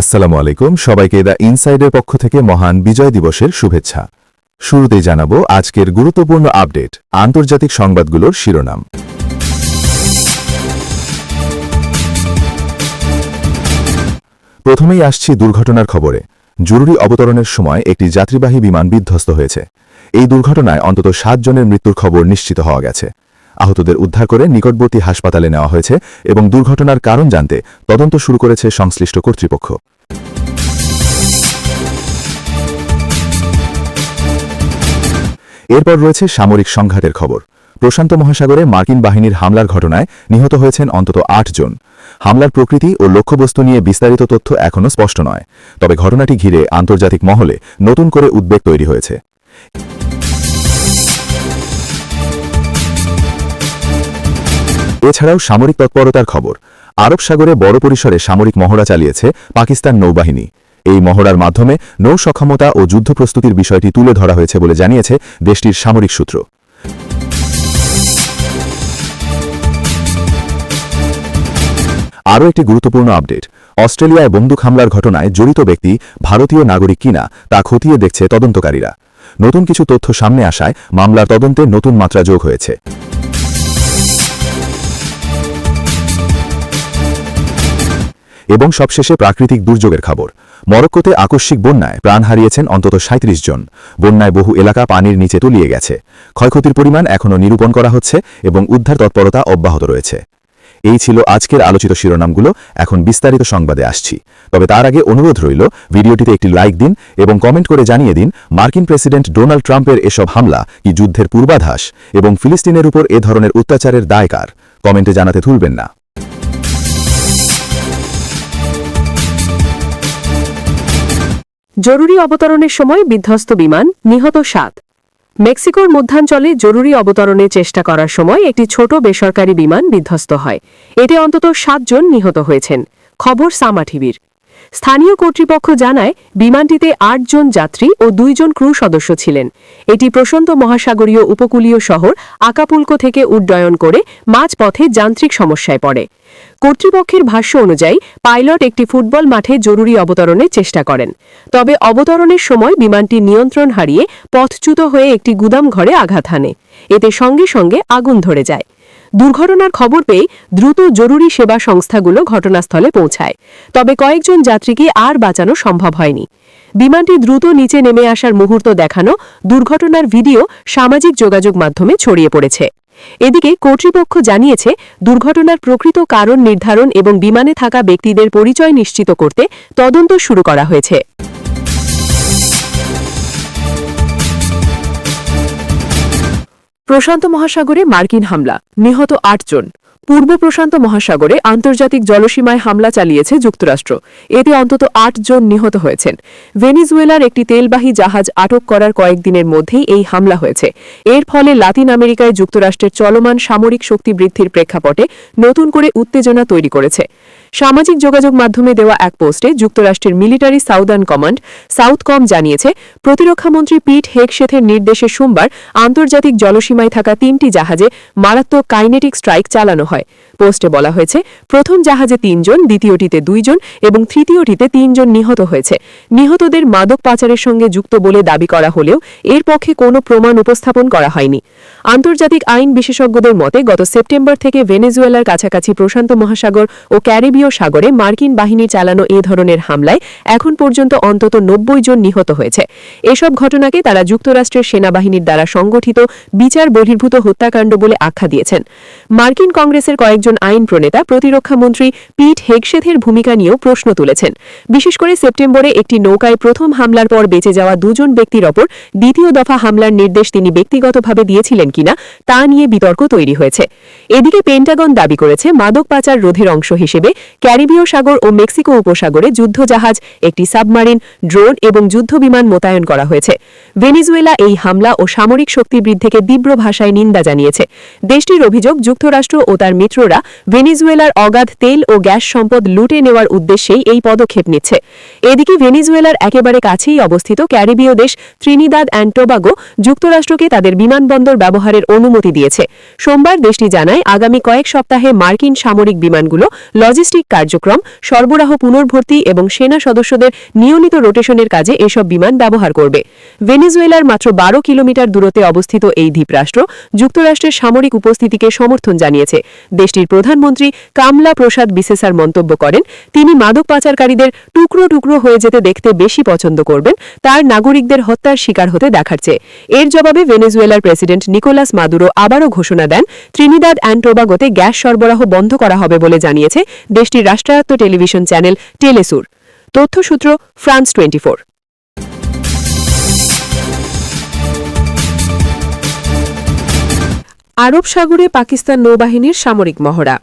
আসসালামু আলাইকুম। সবাইকে দ্য ইনসাইডের পক্ষ থেকে মহান বিজয় দিবসের শুভেচ্ছা। শুরুতেই জানাব আজকের গুরুত্বপূর্ণ আপডেট, আন্তর্জাতিক সংবাদগুলোর শিরোনাম। প্রথমেই আসছি দুর্ঘটনার খবরে। জরুরি অবতরণের সময় একটি যাত্রীবাহী বিমান বিধ্বস্ত হয়েছে। এই দুর্ঘটনায় অন্তত সাত জনের মৃত্যুর খবর নিশ্চিত হওয়া গেছে। আহতদের উদ্ধার করে নিকটবর্তী হাসপাতালে নেওয়া হয়েছে এবং দুর্ঘটনার কারণ জানতে তদন্ত শুরু করেছে সংশ্লিষ্ট কর্তৃপক্ষ। এরপর রয়েছে সামরিক সংঘাতের খবর। প্রশান্ত মহাসাগরে মার্কিন বাহিনীর হামলার ঘটনায় নিহত হয়েছেন অন্তত আট জন। হামলার প্রকৃতি ও লক্ষ্যবস্তু নিয়ে বিস্তারিত তথ্য এখনও স্পষ্ট নয়। তবে ঘটনাটি ঘিরে আন্তর্জাতিক মহলে নতুন করে উদ্বেগ তৈরি হয়েছে। এছাড়াও সামরিক তৎপরতার খবর। আরব সাগরে বড় পরিসরে সামরিক মহড়া চালিয়েছে পাকিস্তান নৌবাহিনী। এই মহড়ার মাধ্যমে নৌ সক্ষমতা ও যুদ্ধ প্রস্তুতির বিষয়টি তুলে ধরা হয়েছে বলে জানিয়েছে দেশটির সামরিক সূত্র। আরও একটি গুরুত্বপূর্ণ আপডেট। অস্ট্রেলিয়ায় বন্দুক হামলার ঘটনায় জড়িত ব্যক্তি ভারতীয় নাগরিক কিনা তা খতিয়ে দেখছে তদন্তকারীরা। নতুন কিছু তথ্য সামনে আসায় মামলার তদন্তে নতুন মাত্রা যোগ হয়েছে। এবং সবশেষে প্রাকৃতিক দুর্যোগের খবর। মরক্কোতে আকস্মিক বন্যায় প্রাণ হারিয়েছেন অন্তত সাঁত্রিশ জন। বন্যায় বহু এলাকা পানির নিচে তলিয়ে গেছে। ক্ষয়ক্ষতির পরিমাণ এখনও নিরূপণ করা হচ্ছে এবং উদ্ধার তৎপরতা অব্যাহত রয়েছে। এই ছিল আজকের আলোচিত শিরোনামগুলো, এখন বিস্তারিত সংবাদে আসছি। তবে তার আগে অনুরোধ রইল, ভিডিওটিতে একটি লাইক দিন এবং কমেন্ট করে জানিয়ে দিন, মার্কিন প্রেসিডেন্ট ডোনাল্ড ট্রাম্পের এসব হামলা কি যুদ্ধের পূর্বাধাস এবং ফিলিস্তিনের উপর এ ধরনের অত্যাচারের দায় কার? কমেন্টে জানাতে ভুলবেন না। জরুরি অবতরণের সময় বিধ্বস্ত বিমান, নিহত সাত। মেক্সিকোর মধ্যাঞ্চলে জরুরি অবতরণের চেষ্টা করার সময় একটি ছোট বেসরকারি বিমান বিধ্বস্ত হয়। এতে অন্তত সাতজন নিহত হয়েছেন। খবর সামাঠিবির স্থানীয় কর্তৃপক্ষ জানায়, বিমানটিতে আটজন যাত্রী ও দুইজন ক্রু সদস্য ছিলেন। এটি প্রশান্ত মহাসাগরীয় উপকূলীয় শহর আকাপুলকো থেকে উড্ডয়ন করে মাঝপথে যান্ত্রিক সমস্যায় পড়ে। কর্তৃপক্ষের ভাষ্য অনুযায়ী, পাইলট একটি ফুটবল মাঠে জরুরি অবতরণের চেষ্টা করেন। তবে অবতরণের সময় বিমানটি নিয়ন্ত্রণ হারিয়ে পথচ্যুত হয়ে একটি গুদাম ঘরে আঘাত হানে। এতে সঙ্গে সঙ্গে আগুন ধরে যায়। দুর্ঘটনার খবর পেয়ে দ্রুত জরুরি সেবা সংস্থাগুলো ঘটনাস্থলে পৌঁছায়। তবে কয়েকজন যাত্রীকে আর বাঁচানো সম্ভব হয়নি। বিমানটি দ্রুত নিচে নেমে আসার মুহূর্ত দেখানো দুর্ঘটনার ভিডিও সামাজিক যোগাযোগ মাধ্যমে ছড়িয়ে পড়েছে। এদিকে কর্তৃপক্ষ জানিয়েছে, দুর্ঘটনার প্রকৃত কারণ নির্ধারণ এবং বিমানে থাকা ব্যক্তিদের পরিচয় নিশ্চিত করতে তদন্ত শুরু করা হয়েছে। প্রশান্ত মহাসাগরে মার্কিন হামলা, নিহত আটজন পূর্ব প্রশান্ত মহাসাগরে আন্তর্জাতিক জলসীমায় হামলা চালিয়েছে যুক্তরাষ্ট্র। এতে অন্তত আট জন নিহত হয়েছেন। ভেনিজুয়েলার একটি তেলবাহী জাহাজ আটক করার কয়েকদিনের মধ্যেই এই হামলা হয়েছে। এর ফলে লাতিন আমেরিকায় যুক্তরাষ্ট্রের চলমান সামরিক শক্তি বৃদ্ধির প্রেক্ষাপটে নতুন করে উত্তেজনা তৈরি করেছে। সামাজিক যোগাযোগ মাধ্যমে দেওয়া এক পোস্টে যুক্তরাষ্ট্রের মিলিটারি সাউদার্ন কমান্ড সাউথকম জানিয়েছে প্রতিরক্ষামন্ত্রী পিট হেগশেথের নির্দেশে সোমবার আন্তর্জাতিক জলসীমায় থাকা তিনটি জাহাজে মারাত্মক কাইনেটিক স্ট্রাইক চালানো হয়। পোস্টে বলা হয়েছে, প্রথম জাহাজে তিনজন, দ্বিতীয়টিতে দুইজন এবং তৃতীয়টিতে তিনজন নিহত হয়েছে। নিহতদের মাদক পাচারের সঙ্গে যুক্ত বলে দাবি করা হলেও এর পক্ষে কোনো প্রমাণ উপস্থাপন করা হয়নি। আন্তর্জাতিক আইন বিশেষজ্ঞদের মতে, গত সেপ্টেম্বর থেকে ভেনেজুয়েলার কাছাকাছি প্রশান্ত মহাসাগর ও ক্যারিবীয় সাগরে মার্কিন বাহিনীর চালানো এ ধরনের হামলায় এখন পর্যন্ত অন্তত নব্বই জন নিহত হয়েছে। এসব ঘটনাকে তারা যুক্তরাষ্ট্রের সেনাবাহিনীর দ্বারা সংগঠিত বিচার বহির্ভূত হত্যাকাণ্ড বলে আখ্যা দিয়েছেন। মার্কিন কংগ্রেসের কয়েকজন আইন প্রণেতা প্রতিরক্ষামন্ত্রী পিট হেগশেথের ভূমিকা নিয়েও প্রশ্ন তুলেছেন। বিশেষ করে সেপ্টেম্বরে একটি নৌকায় প্রথম হামলার পর বেঁচে যাওয়া দুজন ব্যক্তির ওপর দ্বিতীয় দফা হামলার নির্দেশ তিনি ব্যক্তিগতভাবে দিয়েছিলেন কিনা তা নিয়ে বিতর্ক তৈরি হয়েছে। এদিকে পেন্টাগন দাবি করেছে, মাদক পাচার রোধের অংশ হিসেবে ক্যারিবীয় সাগর ও মেক্সিকো উপসাগরে যুদ্ধজাহাজ একটি সাবমারিন ড্রোন এবং যুদ্ধবিমান মোতায়েন করা হয়েছে। ভেনিজুয়েলা এই হামলা ও সামরিক শক্তি বৃদ্ধিকে তীব্র ভাষায় নিন্দা জানিয়েছে। দেশটির অভিযোগ, যুক্তরাষ্ট্র ও তার মিত্ররা ভেনিজুয়েলার অগাধ তেল ও গ্যাস সম্পদ লুটে নেওয়ার উদ্দেশ্যেই এই পদক্ষেপ নিচ্ছে। এদিকে ভেনিজুয়েলার একেবারে কাছেই অবস্থিত ক্যারিবীয় দেশ ত্রিনিদাদ অ্যান্ড টোবাগো যুক্তরাষ্ট্রকে তাদের বিমানবন্দর ব্যবহারের অনুমতি দিয়েছে। সোমবার দেশটি জানায়, আগামী কয়েক সপ্তাহে মার্কিন সামরিক বিমানগুলো লজিস্টিক কার্যক্রম, সরবরাহ পুনর্ভর্তি এবং সেনা সদস্যদের নিয়মিত রোটেশনের কাজে এসব বিমান ব্যবহার করবে। ভেনিজুয়েলার মাত্র বারো কিলোমিটার দূরত্বে অবস্থিত এই দ্বীপরাষ্ট্র যুক্তরাষ্ট্রের সামরিক উপস্থিতিকে সমর্থন জানিয়েছে। দেশটির প্রধানমন্ত্রী কামলা প্রসাদ বিসেসার মন্তব্য করেন, তিনি মাদক পাচারকারীদের টুকরো টুকরো হয়ে যেতে দেখতে বেশি পছন্দ করবেন, তার নাগরিকদের হত্যার শিকার হতে দেখার চেয়ে। এর জবাবে ভেনেজুয়েলার প্রেসিডেন্ট নিকোলাস মাদুরো আবারও ঘোষণা দেন, ত্রিনিদাদ অ্যান্ড টোবাগোতে গ্যাস সরবরাহ বন্ধ করা হবে বলে জানিয়েছে দেশটির রাষ্ট্রায়ত্ত টেলিভিশন চ্যানেল টেলেসুর। তথ্যসূত্র ফ্রান্স টোয়েন্টি আরব সাগরে পাকিস্তান নৌবাহিনীর সামরিক মহড়া।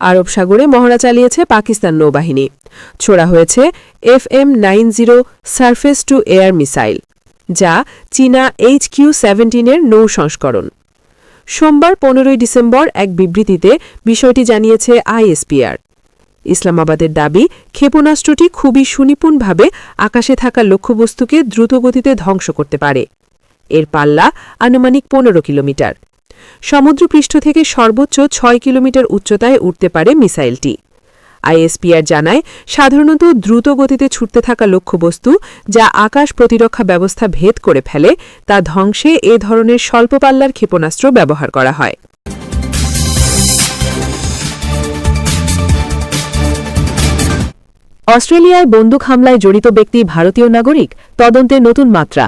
আরব সাগরে মহড়া চালিয়েছে পাকিস্তান নৌবাহিনী। ছোড়া হয়েছে F M nine zero surface to air missile, যা চীনা এইচ কিউ সেভেন্টিনের নৌ সংস্করণ। সোমবার পনেরোই ডিসেম্বর এক বিবৃতিতে বিষয়টি জানিয়েছে আইএসপিআর। ইসলামাবাদের দাবি, ক্ষেপণাস্ত্রটি খুবই সুনিপুণভাবে আকাশে থাকা লক্ষ্যবস্তুকে দ্রুতগতিতে ধ্বংস করতে পারে। এর পাল্লা আনুমানিক পনেরো কিলোমিটার। সমুদ্রপৃষ্ঠ থেকে সর্বোচ্চ ছয় কিলোমিটার উচ্চতায় উঠতে পারে মিসাইলটি। আইএসপিআর জানায়, সাধারণত দ্রুত গতিতে ছুটতে থাকা লক্ষ্যবস্তু যা আকাশ প্রতিরক্ষা ব্যবস্থা ভেদ করে ফেলে, তা ধ্বংসে এ ধরনের স্বল্প পাল্লার ক্ষেপণাস্ত্র ব্যবহার করা হয়। অস্ট্রেলিয়ায় বন্দুক হামলায় জড়িত ব্যক্তি ভারতীয় নাগরিক, তদন্তে নতুন মাত্রা।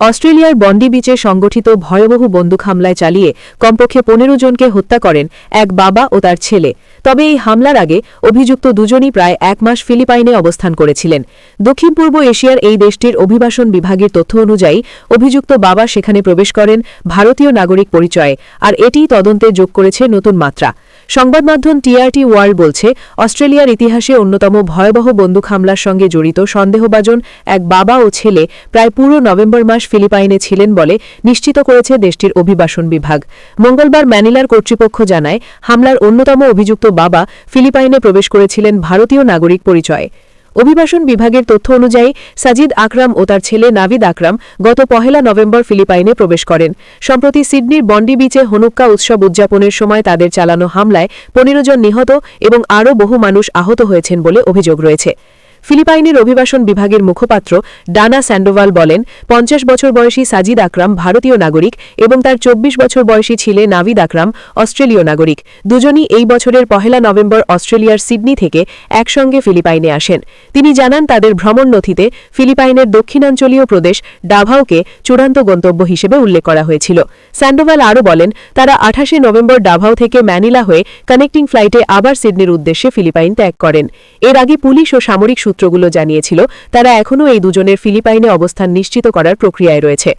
অস্ট্রেলিয়ার বন্ডি বিচে সংগঠিত ভয়াবহ বন্দুক হামলায় চালিয়ে কমপক্ষে পনেরো জনকে হত্যা করেন এক বাবা ও তার ছেলে। তবে এই হামলার আগে অভিযুক্ত দুজনই প্রায় এক মাস ফিলিপাইনে অবস্থান করেছিলেন। দক্ষিণ পূর্ব এশিয়ার এই দেশটির অভিবাসন বিভাগের তথ্য অনুযায়ী অভিযুক্ত বাবা সেখানে প্রবেশ করেন ভারতীয় নাগরিক পরিচয়ে, আর এটিই তদন্তে যোগ করেছে নতুন মাত্রা। সংবাদ মাধ্যম টিআরটি ওয়ার্ল্ড বলছে, অস্ট্রেলিয়ার ইতিহাসে অন্যতম ভয়াবহ বন্দুক হামলার সঙ্গে জড়িত সন্দেহভাজন এক বাবা ও ছেলে প্রায় পুরো নভেম্বর মাস ফিলিপাইনে ছিলেন বলে নিশ্চিত করেছে দেশটির অভিবাসন বিভাগ। মঙ্গলবার ম্যানিলার কর্তৃপক্ষ জানায়, হামলার অন্যতম অভিযুক্ত বাবা ফিলিপাইনে প্রবেশ করেছিলেন ভারতীয় নাগরিক পরিচয়ে। অভিবাসন বিভাগের তথ্য অনুযায়ী, সাজিদ আকরাম ও তার ছেলে নাভিদ আকরাম গত পহেলা নভেম্বর ফিলিপাইনে প্রবেশ করেন। সম্প্রতি সিডনির বন্ডি বিচে হনুক্কা উৎসব উদযাপনের সময় তাদের চালানো হামলায় পনেরো জন নিহত এবং আরও বহু মানুষ আহত হয়েছেন বলে অভিযোগ রয়েছে। ফিলিপাইনের অভিবাসন বিভাগের মুখপাত্র ডানা স্যান্ডোভাল বলেন, পঞ্চাশ বছর বয়সী সাজিদ আকরাম ভারতীয় নাগরিক এবং তার চব্বিশ বছর বয়সী ছেলে নাভিদ আকরাম অস্ট্রেলীয় নাগরিক। দুজনই এই বছরের পহেলা নভেম্বর অস্ট্রেলিয়ার সিডনি থেকে একসঙ্গে ফিলিপাইনে আসেন। তিনি জানান, তাদের ভ্রমণ নথিতে ফিলিপাইনের দক্ষিণাঞ্চলীয় প্রদেশ ডাভাওকে চূড়ান্ত গন্তব্য হিসেবে উল্লেখ করা হয়েছিল। স্যান্ডোভাল আরও বলেন, তারা আঠাশে নভেম্বর ডাভাও থেকে ম্যানিলা হয়ে কানেক্টিং ফ্লাইটে আবার সিডনির উদ্দেশ্যে ফিলিপাইন ত্যাগ করেন। এর আগে পুলিশ ও সামরিক সূত্রগুলো জানিয়েছিল তারা এখনও এই দুজনের ফিলিপাইনে অবস্থান নিশ্চিত করার প্রক্রিয়ায় রয়েছে।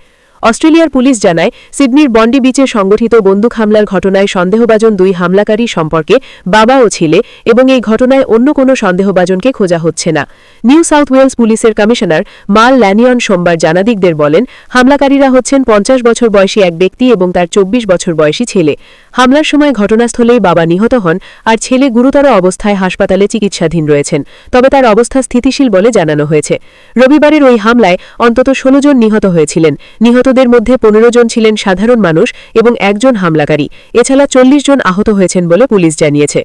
অস্ট্রেলিয়ার পুলিশ জানায়, সিডনির বন্ডি বিচে সংগঠিত বন্দুক হামলার ঘটনায় সন্দেহভাজন দুই হামলাকারী সম্পর্কে বাবা ও ছেলে এবং এই ঘটনায় অন্য কোনো সন্দেহভাজনকে খোঁজা হচ্ছে না। নিউ সাউথ ওয়েলস পুলিশের কমিশনার মাল ল্যানিয়ন সোমবার জানাদিকদের বলেন, হামলাকারীরা হচ্ছেন পঞ্চাশ বছর বয়সী এক ব্যক্তি এবং তার চব্বিশ বছর বয়সী ছেলে। হামলার সময় ঘটনাস্থলেই বাবা নিহত হন আর ছেলে গুরুতর অবস্থায় হাসপাতালে চিকিৎসাধীন রয়েছেন, তবে তার অবস্থা স্থিতিশীল বলে জানানো হয়েছে। রবিবারের ওই হামলায় অন্তত ষোলো জন নিহত হয়েছিলেন। নিহতদের মধ্যে পনেরো জন ছিলেন সাধারণ মানুষ এবং একজন হামলাকারী। এছাড়া চল্লিশ জন আহত হয়েছেন বলে পুলিশ জানিয়েছে।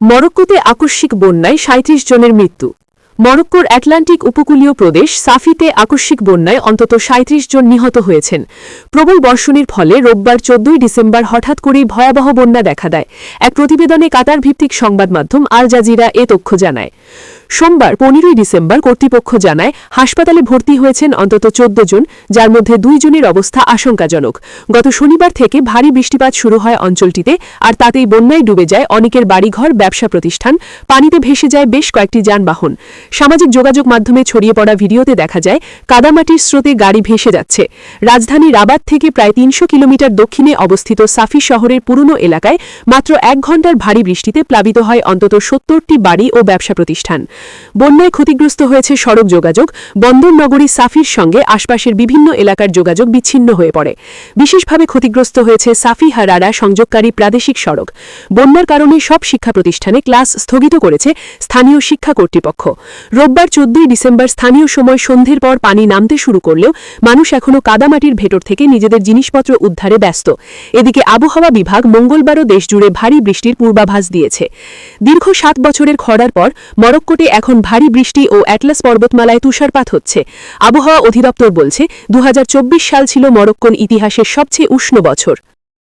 মরক্কোতে আকস্মিক বন্যায় সাঁত্রিশ জনের মৃত্যু। মরক্কোর অ্যাটলান্টিক উপকূলীয় প্রদেশ সাফিতে আকস্মিক বন্যায় অন্তত সাঁত্রিশ জন নিহত হয়েছেন। প্রবল বর্ষণের ফলে রোববার চোদ্দই ডিসেম্বর হঠাৎ করেই ভয়াবহ বন্যা দেখা দেয়। এক প্রতিবেদনে কাতার ভিত্তিক সংবাদ মাধ্যম আল জাজিরা এ তথ্য জানায়। সোমবার পনেরোই ডিসেম্বর কর্তৃপক্ষ জানায়, হাসপাতালে ভর্তি হয়েছেন অন্তত চোদ্দ জন, যার মধ্যে দুইজনের অবস্থা আশঙ্কাজনক। গত শনিবার থেকে ভারী বৃষ্টিপাত শুরু হয় অঞ্চলটিতে, আর তাতেই বন্যায় ডুবে যায় অনেকের বাড়িঘর, ব্যবসা প্রতিষ্ঠান, পানিতে ভেসে যায় বেশ কয়েকটি যানবাহন। সামাজিক যোগাযোগ মাধ্যমে ছড়িয়ে পড়া ভিডিওতে দেখা যায়, কাদামাটির স্রোতে গাড়ি ভেসে যাচ্ছে। রাজধানী রাবাত থেকে প্রায় তিনশো কিলোমিটার দক্ষিণে অবস্থিত সাফি শহরের পুরনো এলাকায় মাত্র এক ঘণ্টার ভারী বৃষ্টিতে প্লাবিত হয় অন্তত সত্তরটি বাড়ি ও ব্যবসা প্রতিষ্ঠান। বন্যায় ক্ষতিগ্রস্ত হয়েছে সড়ক যোগাযোগ, বন্দর নগরী সাফির সঙ্গে আশপাশের বিভিন্ন এলাকার যোগাযোগ বিচ্ছিন্ন হয়ে পড়ে। বিশেষভাবে ক্ষতিগ্রস্ত হয়েছে সাফি হারারা সংযোগকারী প্রাদেশিক সড়ক। বন্যার কারণে সব শিক্ষা প্রতিষ্ঠানে ক্লাস স্থগিত করেছে স্থানীয় শিক্ষা কর্তৃপক্ষ। রোববার চোদ্দই ডিসেম্বর স্থানীয় সময় সন্ধ্যের পর পানি নামতে শুরু করলেও মানুষ এখনও কাদামাটির ভেতর থেকে নিজেদের জিনিসপত্র উদ্ধারে ব্যস্ত। এদিকে আবহাওয়া বিভাগ মঙ্গলবারও দেশজুড়ে ভারী বৃষ্টির পূর্বাভাস দিয়েছে। দীর্ঘ সাত বছরের খরার পর মরক্কোটে এখন ভারী বৃষ্টি ও অ্যাটলাস পর্বতমালায় তুষারপাত হচ্ছে। আবহাওয়া অধিদপ্তর বলছে দু হাজার চব্বিশ সাল ছিল মরক্কোন ইতিহাসের সবচেয়ে উষ্ণ বছর।